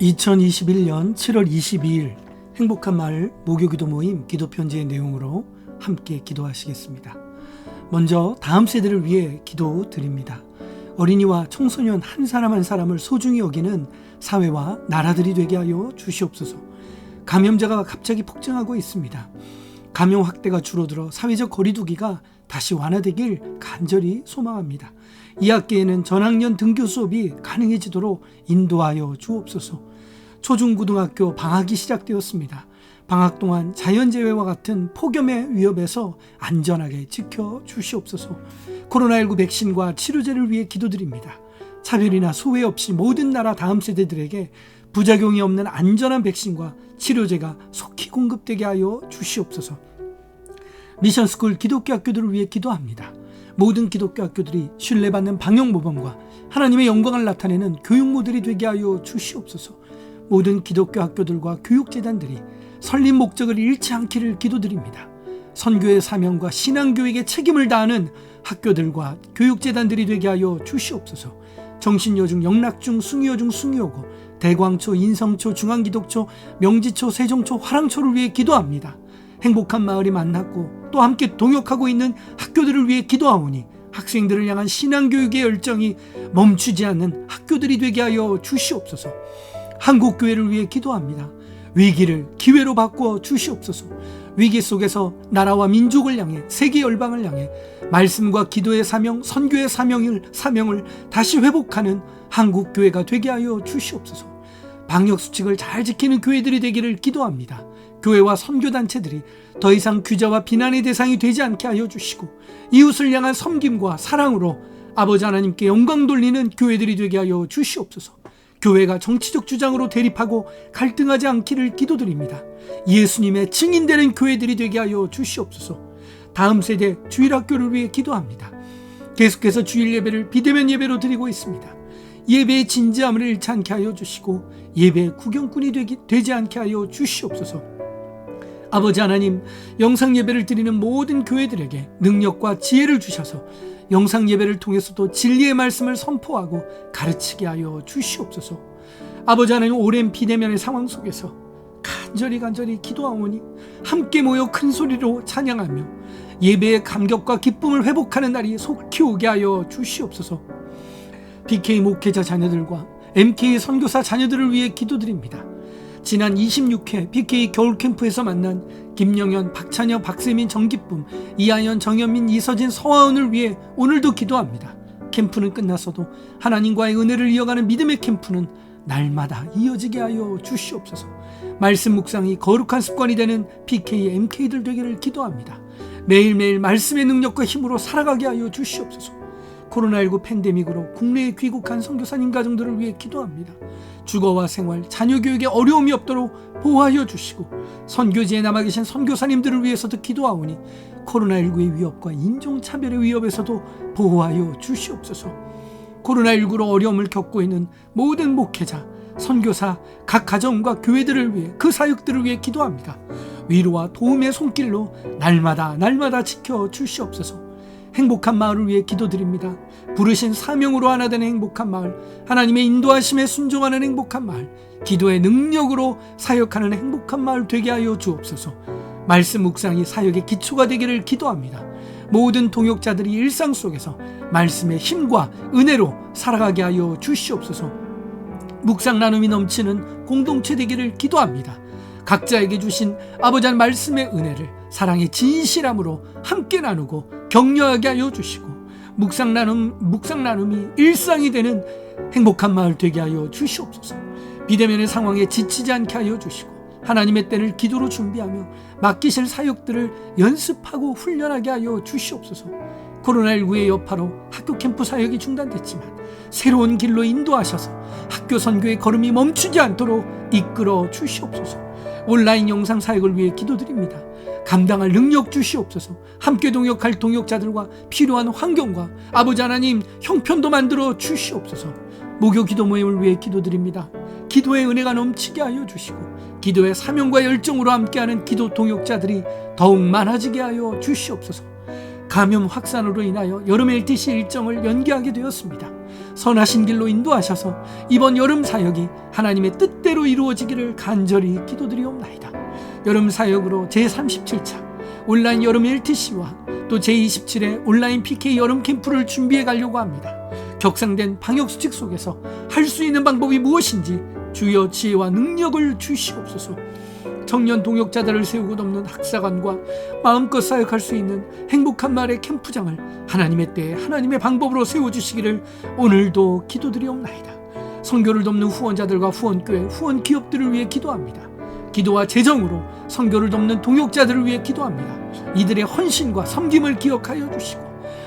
2021년 7월 22일 행복한 마을 목요기도 모임 기도 편지의 내용으로 함께 기도하시겠습니다. 먼저 다음 세대를 위해 기도 드립니다. 어린이와 청소년 한 사람 한 사람을 소중히 여기는 사회와 나라들이 되게 하여 주시옵소서. 감염자가 갑자기 폭증하고 있습니다. 감염 확대가 줄어들어 사회적 거리두기가 다시 완화되길 간절히 소망합니다. 2학기에는 전학년 등교 수업이 가능해지도록 인도하여 주옵소서. 초중고등학교 방학이 시작되었습니다. 방학 동안 자연재해와 같은 폭염의 위협에서 안전하게 지켜 주시옵소서. 코로나19 백신과 치료제를 위해 기도드립니다. 차별이나 소외 없이 모든 나라 다음 세대들에게 부작용이 없는 안전한 백신과 치료제가 속히 공급되게 하여 주시옵소서. 미션스쿨 기독교 학교들을 위해 기도합니다. 모든 기독교 학교들이 신뢰받는 방역 모범과 하나님의 영광을 나타내는 교육 모델이 되게 하여 주시옵소서. 모든 기독교 학교들과 교육재단들이 설립 목적을 잃지 않기를 기도드립니다. 선교의 사명과 신앙교육의 책임을 다하는 학교들과 교육재단들이 되게 하여 주시옵소서. 정신여중, 영락중, 숭유여중, 숭유여고, 대광초, 인성초, 중앙기독초, 명지초, 세종초, 화랑초를 위해 기도합니다. 행복한 마을이 만났고 또 함께 동역하고 있는 학교들을 위해 기도하오니 학생들을 향한 신앙교육의 열정이 멈추지 않는 학교들이 되게 하여 주시옵소서. 한국 교회를 위해 기도합니다. 위기를 기회로 바꾸어 주시옵소서. 위기 속에서 나라와 민족을 향해 세계 열방을 향해 말씀과 기도의 사명, 선교의 사명을 사명을 다시 회복하는 한국 교회가 되게 하여 주시옵소서. 방역 수칙을 잘 지키는 교회들이 되기를 기도합니다. 교회와 선교 단체들이 더 이상 규제와 비난의 대상이 되지 않게 하여 주시고 이웃을 향한 섬김과 사랑으로 아버지 하나님께 영광 돌리는 교회들이 되게 하여 주시옵소서. 교회가 정치적 주장으로 대립하고 갈등하지 않기를 기도드립니다. 예수님의 증인되는 교회들이 되게 하여 주시옵소서. 다음 세대 주일학교를 위해 기도합니다. 계속해서 주일 예배를 비대면 예배로 드리고 있습니다. 예배의 진지함을 잃지 않게 하여 주시고 예배의 구경꾼이 되지 않게 하여 주시옵소서. 아버지 하나님, 영상 예배를 드리는 모든 교회들에게 능력과 지혜를 주셔서 영상 예배를 통해서도 진리의 말씀을 선포하고 가르치게 하여 주시옵소서. 아버지 하나님 오랜 비대면의 상황 속에서 간절히 간절히 기도하오니 함께 모여 큰 소리로 찬양하며 예배의 감격과 기쁨을 회복하는 날이 속히 오게 하여 주시옵소서. BK 목회자 자녀들과 MK 선교사 자녀들을 위해 기도드립니다. 지난 26회 BK 겨울 캠프에서 만난 김영현, 박찬혁, 박세민, 정기쁨, 이하연, 정현민, 이서진, 서하은을 위해 오늘도 기도합니다. 캠프는 끝났어도 하나님과의 은혜를 이어가는 믿음의 캠프는 날마다 이어지게 하여 주시옵소서. 말씀 묵상이 거룩한 습관이 되는 PK, MK들 되기를 기도합니다. 매일매일 말씀의 능력과 힘으로 살아가게 하여 주시옵소서. 코로나19 팬데믹으로 국내에 귀국한 선교사님 가정들을 위해 기도합니다. 주거와 생활, 자녀 교육에 어려움이 없도록 보호하여 주시고 선교지에 남아 계신 선교사님들을 위해서도 기도하오니 코로나19의 위협과 인종 차별의 위협에서도 보호하여 주시옵소서. 코로나19로 어려움을 겪고 있는 모든 목회자, 선교사, 각 가정과 교회들을 위해 그 사역들을 위해 기도합니다. 위로와 도움의 손길로 날마다 날마다 지켜 주시옵소서. 행복한 마을을 위해 기도드립니다. 부르신 사명으로 하나 되는 행복한 마을, 하나님의 인도하심에 순종하는 행복한 마을, 기도의 능력으로 사역하는 행복한 마을 되게 하여 주옵소서. 말씀 묵상이 사역의 기초가 되기를 기도합니다. 모든 동역자들이 일상 속에서 말씀의 힘과 은혜로 살아가게 하여 주시옵소서. 묵상 나눔이 넘치는 공동체 되기를 기도합니다. 각자에게 주신 아버지 말씀의 은혜를 사랑의 진실함으로 함께 나누고 격려하게 하여 주시고 묵상 나눔 묵상 나눔이 일상이 되는 행복한 마을 되게 하여 주시옵소서. 비대면의 상황에 지치지 않게 하여 주시고 하나님의 때를 기도로 준비하며 맡기실 사역들을 연습하고 훈련하게 하여 주시옵소서. 코로나19의 여파로 학교 캠프 사역이 중단됐지만 새로운 길로 인도하셔서 학교 선교의 걸음이 멈추지 않도록 이끌어 주시옵소서. 온라인 영상 사역을 위해 기도드립니다. 감당할 능력 주시옵소서. 함께 동역할 동역자들과 필요한 환경과 아버지 하나님 형편도 만들어 주시옵소서. 목요 기도 모임을 위해 기도드립니다. 기도의 은혜가 넘치게 하여 주시고 기도의 사명과 열정으로 함께하는 기도 동역자들이 더욱 많아지게 하여 주시옵소서. 감염 확산으로 인하여 여름 LTC 일정을 연기하게 되었습니다. 선하신 길로 인도하셔서 이번 여름 사역이 하나님의 뜻대로 이루어지기를 간절히 기도드리옵나이다. 여름 사역으로 제37차 온라인 여름 1TC와 또 제27회 온라인 PK 여름 캠프를 준비해 가려고 합니다. 격상된 방역 수칙 속에서 할 수 있는 방법이 무엇인지 주여 지혜와 능력을 주시옵소서. 청년 동역자들을 세우고 돕는 학사관과 마음껏 사역할 수 있는 행복한 말의 캠프장을 하나님의 때에 하나님의 방법으로 세워주시기를 오늘도 기도드리옵나이다. 선교를 돕는 후원자들과 후원교회, 후원 기업들을 위해 기도합니다. 기도와 재정으로 선교를 돕는 동역자들을 위해 기도합니다. 이들의 헌신과 섬김을 기억하여 주시고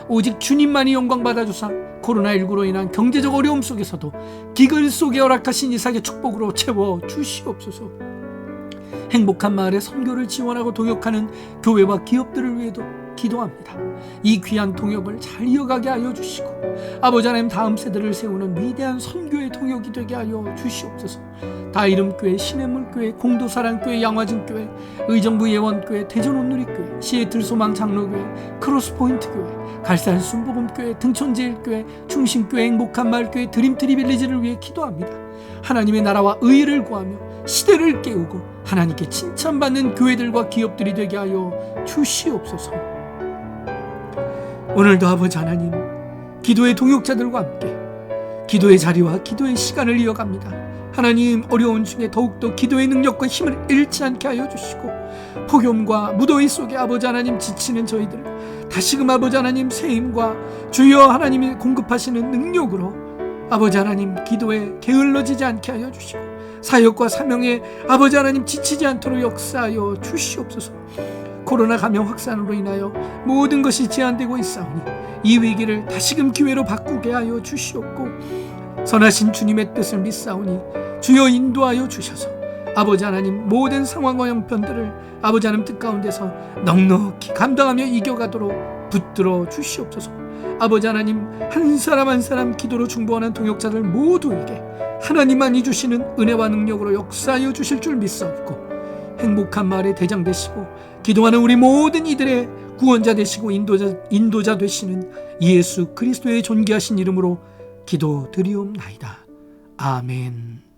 오직 주님만이 영광 받아 주사 코로나19로 인한 경제적 어려움 속에서도 기글 속에 허락하신 이삭의 축복으로 채워 주시옵소서. 행복한 마을의 선교를 지원하고 동역하는 교회와 기업들을 위해도 기도합니다. 이 귀한 동역을 잘 이어가게 하여 주시고 아버지 하나님 다음 세대를 세우는 위대한 선교의 동역이 되게 하여 주시옵소서. 다이름교회, 시냇물교회, 공도사랑교회, 양화진교회, 의정부 예원교회, 대전온누리교회, 시애틀 소망 장로교회, 크로스포인트교회, 갈산 순복음교회, 등촌제일교회, 중심교회, 행복한 마을교회, 드림트리 빌리지를 위해 기도합니다. 하나님의 나라와 의를 구하며 시대를 깨우고 하나님께 칭찬받는 교회들과 기업들이 되게 하여 주시옵소서. 오늘도 아버지 하나님, 기도의 동역자들과 함께 기도의 자리와 기도의 시간을 이어갑니다. 하나님 어려운 중에 더욱더 기도의 능력과 힘을 잃지 않게 하여 주시고 폭염과 무더위 속에 아버지 하나님 지치는 저희들 다시금 아버지 하나님 새 힘과 주여 하나님이 공급하시는 능력으로 아버지 하나님 기도에 게을러지지 않게 하여 주시고 사역과 사명에 아버지 하나님 지치지 않도록 역사하여 주시옵소서. 코로나 감염 확산으로 인하여 모든 것이 제한되고 있사오니 이 위기를 다시금 기회로 바꾸게 하여 주시옵고 선하신 주님의 뜻을 믿사오니 주여 인도하여 주셔서 아버지 하나님 모든 상황과 형편들을 아버지 하나님 뜻 가운데서 넉넉히 감당하며 이겨가도록 붙들어 주시옵소서. 아버지 하나님 한 사람 한 사람 기도로 중보하는 동역자들 모두에게 하나님만이 주시는 은혜와 능력으로 역사하여 주실 줄 믿사옵고 행복한 말의 대장 되시고 기도하는 우리 모든 이들의 구원자 되시고 인도자 인도자 되시는 예수 그리스도의 존귀하신 이름으로 기도드리옵나이다. 아멘.